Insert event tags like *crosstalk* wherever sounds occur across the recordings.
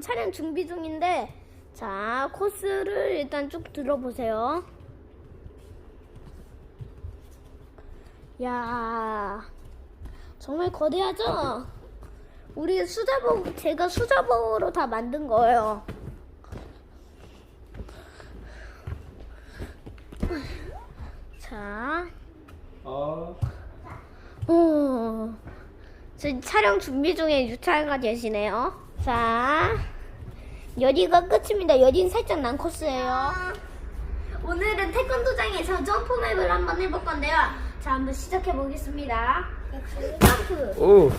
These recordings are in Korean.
촬영 준비 중인데 자 코스를 일단 쭉 들어보세요. 야 정말 거대하죠? 우리 수자복 제가 수자복으로 다 만든 거예요. 자, 어. 오, 지금 촬영 준비 중에 유차가 되시네요. 자, 여기가 끝입니다. 여긴 살짝 난 코스예요. 오늘은 태권도장에서 점프맵을 한번 해볼 건데요. 자, 한번 시작해 보겠습니다. 점프. 오. 오,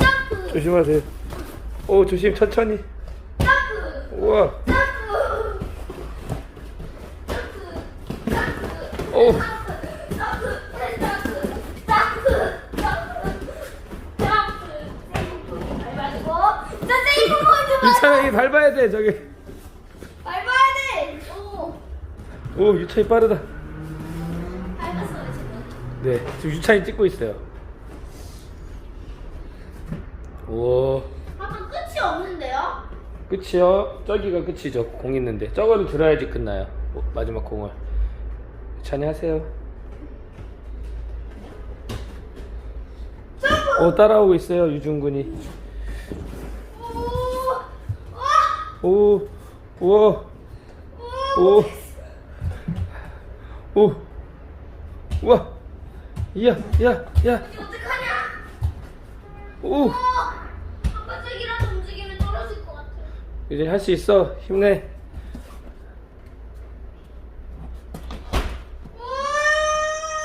점프. 조심하세요. 오 조심 천천히. 점프. 우와. 점프. 오. 유찬이 밟아야 돼 저기. 밟아야 돼. 오, 오 유찬이 빠르다. 밟았어요 지금. 네 지금 유찬이 찍고 있어요. 오. 아까 끝이 없는데요? 끝이요. 저기가 끝이죠. 공 있는데 저거를 들어야지 끝나요. 어, 마지막 공을. 유찬이 하세요. 오 따라오고 있어요 유준군이. 오, 우와, 오, 오, 우와, 야, 야, 야, 이거 어떡하냐? 오, 어, 한 발짝이라도 움직이면 떨어질 것 같아. 이제 할 수 있어. 힘내.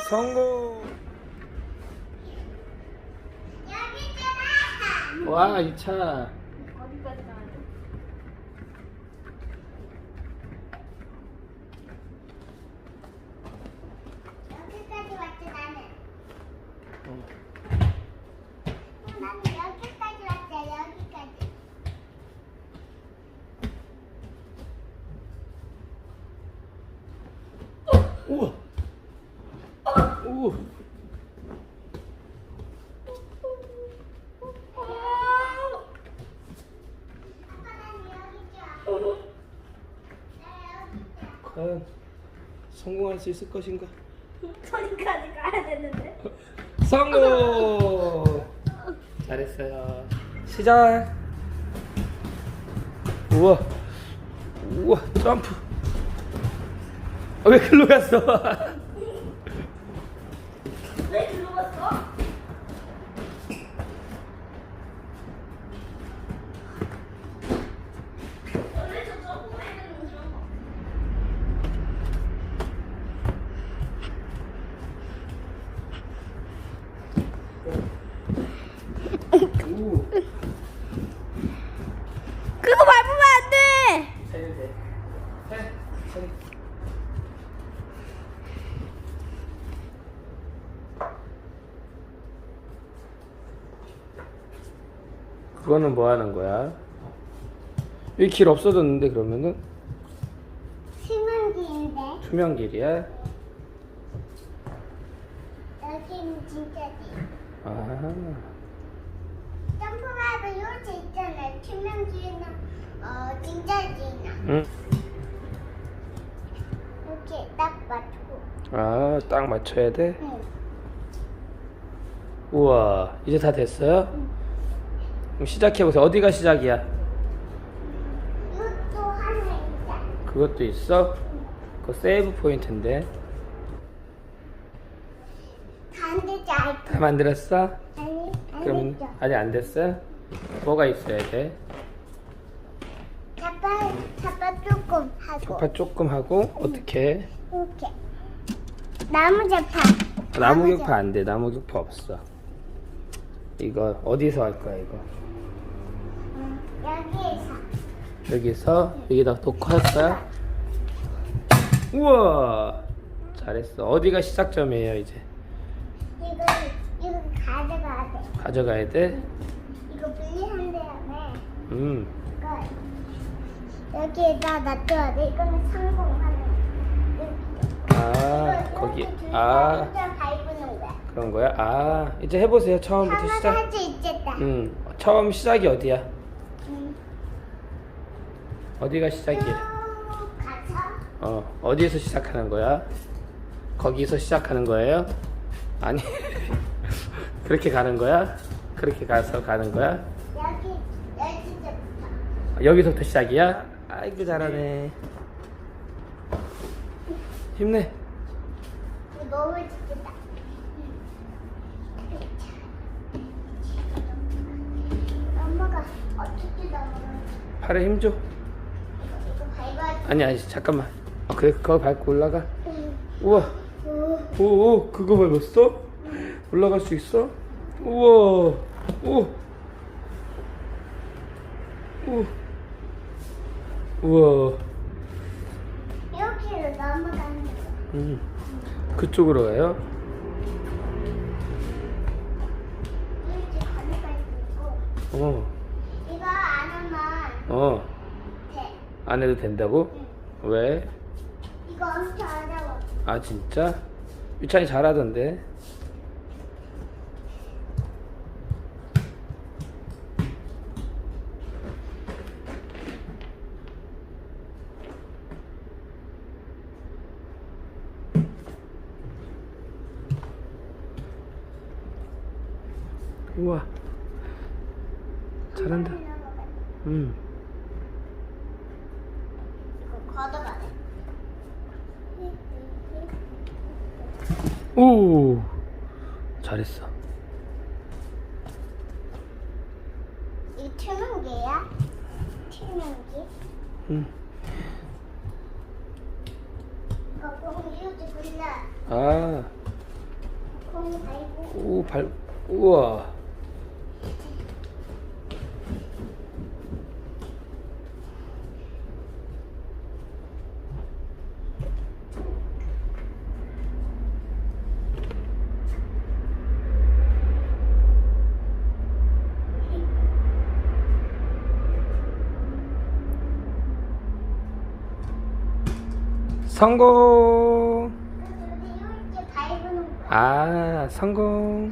성공. 와, 이 차 가야 돼? 여기까지 왔지 나는. 어. 나는 여기까지 왔지 여기까지. 우와. 있죠. 과연 성공할 수 있을 것인가? *laughs* 저기까지 가야 되는데. *laughs* 성공! 잘했어요. 시작! 우와, 우와, 점프! 아, 왜 글로 갔어? 왜 글로 갔어? 원래 저 점프맨은 그런 거. 오, 그거 밟으면 안 돼. 세면 돼. 세, 세. 그거는 뭐 하는 거야? 여기 길 없어졌는데 그러면은 심은기인데 투명 길이야? 여기는 진짜지. 아, 점프맵은 요새 있잖아. 투명기는 어 진짜지나. 응. 이렇게 딱 맞고. 아, 딱 맞춰야 돼? 응. 우와, 이제 다 됐어요? 그럼 시작해보세요. 어디가 시작이야? 이것도 하나 있다. 그것도 있어? 그거 세이브 포인트인데. 않고. 다 만들었어? 아니 안 그럼 됐죠. 아직 안 됐어요? 뭐가 있어야 돼? 잡아 잡아 조금 하고. 좌파 조금 하고 어떻게? 이렇게. 나무 잡아. 나무 격파 안 돼. 나무 격파 없어. 이거 어디서 할 거야 이거? 여기서 여기다 놓고 할 거야? 우와 잘했어. 어디가 시작점이에요 이제? 이거 이거 가져가야 돼. 가져가야 돼? 이거 분리한 다음에 음. 이거 여기에다 놔둬야 돼. 이거는 성공하는. 아 이거 거기 아다 혼자 밟는 거야. 그런 거야? 아 이제 해보세요 처음부터 하나 시작. 할수 있겠다. 음 처음 시작이 어디야? 음, 어디가 시작이야? 어, 어디에서 시작하는 거야? 거기서 시작하는 거예요? 아니, *laughs* 그렇게 가는 거야? 그렇게 가서 가는 거야? 여기서부터 시작이야? 아이고, 잘하네. 힘내. 너무 좋겠다. 엄마가 어떻게 넘어가? 팔에 힘 줘. 아니, 아니, 잠깐만. 아, 그래, 그거 밟고 올라가. 돼. 우와. 오, 오, 그거 밟았어? 올라갈 수 있어? 우와. 오. 오. 우와. 여기로 넘어가는 거. 음. 그쪽으로 가요? 이렇게 가는 거 있고 어. 이거 안 하면 어. 돼. 안 해도 된다고? 왜? 이거 엄청 어려워. 아, 진짜? 유찬이 잘하던데. 우와. 잘한다. 이렇게 넘어가. 음. 이거 걷어가네. 오. 잘했어. 이 투명기야? 투명기? 음. 이거 공 이렇게 굴려. 아. 공 밟고. 오, 발, 우와. 성공! 아, 성공.